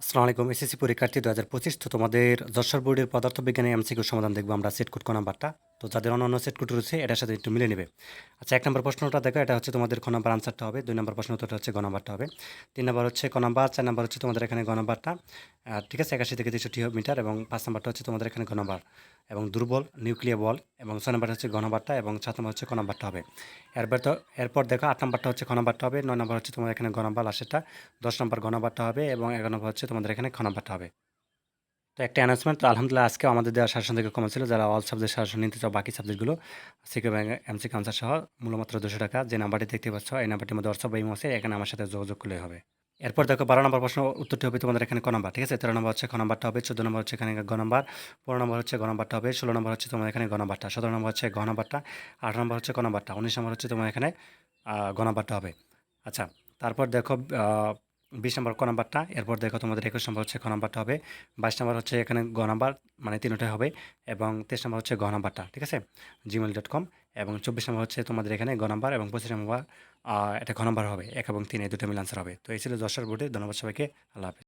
আসসালামু আলাইকুম, এসএসসি পরীক্ষার্থী দু হাজার পঁচিশ, তো তোমাদের যশোর বোর্ডের পদার্থবিজ্ঞানের এমসিকিউ সমাধান দেখব। আমরা সেট কোড নাম্বারটা? তো যাদের অন্য সেট কোড রয়েছে, এটার সাথে একটু মিলে নেবে। আচ্ছা এক নম্বর প্রশ্নটা দেখো, এটা হচ্ছে তোমাদের খ নাম্বার আনসারটা হবে। দুই নম্বর প্রশ্ন উত্তরটা হচ্ছে গ নাম্বারটা হবে। তিন নম্বর হচ্ছে ক নাম্বার, চার নম্বর হচ্ছে তোমাদের এখানে গ নাম্বারটা। ঠিক আছে, একাশি থেকে তেষট্টি মিটার এবং পাঁচ নম্বরটা হচ্ছে তোমাদের এখানে গ নাম্বার। এবং দুর্বল, নিউক্লিয়ার বল এবং ছয় নাম্বার হচ্ছে গ নাম্বারটা এবং সাত নম্বর হচ্ছে ক নাম্বারটা হবে। এরপর তো, এরপর দেখো আট নম্বরটা হচ্ছে খ নাম্বারটা হবে, নয় নম্বর হচ্ছে তোমাদের এখানে গ নাম্বার দশ নম্বর গ নাম্বারটা হবে এবং এগারো নম্বর হচ্ছে তোমাদের এখানে খ নাম্বারটা হবে। তো একটা অ্যানাউন্সমেন্ট তো আলহামদুলিল্লাহ আজকে আমাদের দেওয়া শাসন থেকে কমন ছিল। যারা অল সাবজেক্ট শাসন নিতে চাও, বাকি সাবজেক্টগুলো সিকে ব্যাংক এমসি কাউন্সার সহ, মূলমাত্র দুশো টাকা, যে নাম্বারটি দেখতে পাচ্ছ, এই নাম্বারটির মধ্যে হোয়াটসঅ্যাপ বা ইমো আছে, এখানে আমার সাথে যোগাযোগ করলে হবে। এরপর দেখো, বারো নম্বর প্রশ্ন, উত্তরটি হবে তোমাদের এখানে ক নম্বর ঠিক আছে? তেরো নম্বর হচ্ছে খ নম্বরটা হবে, চোদ্দ নম্বর হচ্ছে এখানে গ নম্বর পনেরো নম্বর হচ্ছে গ নাম্বারটা হবে, ষোলো নম্বর হচ্ছে তোমার এখানে গ নাম্বারটা সতেরো নম্বর হচ্ছে গ নাম্বারটা আঠারো নম্বর হচ্ছে ক নম্বরটা উনিশ নম্বর হচ্ছে তোমার এখানে গ নাম্বারটা হবে। আচ্ছা তারপর দেখো বিশ নম্বর ক নাম্বারটা, এরপর দেখো তোমাদের একুশ নম্বর হচ্ছে খ নাম্বারটা হবে, বাইশ নম্বর হচ্ছে এখানে গ নাম্বার মানে তিনটাই হবে, এবং তেইশ নম্বর হচ্ছে গ নাম্বারটা, ঠিক আছে? জিমেল ডট কম এবং চব্বিশ নম্বর হচ্ছে তোমাদের এখানে গ নাম্বার এবং পঁচিশ নম্বর এটা ঘ নাম্বার হবে, এক এবং তিন, এই দুটো মিল আনসার হবে। তো এই ছিল দশটার বোর্ডে ধন্যবাদ সবাইকে, আল্লাহ হাফিজ।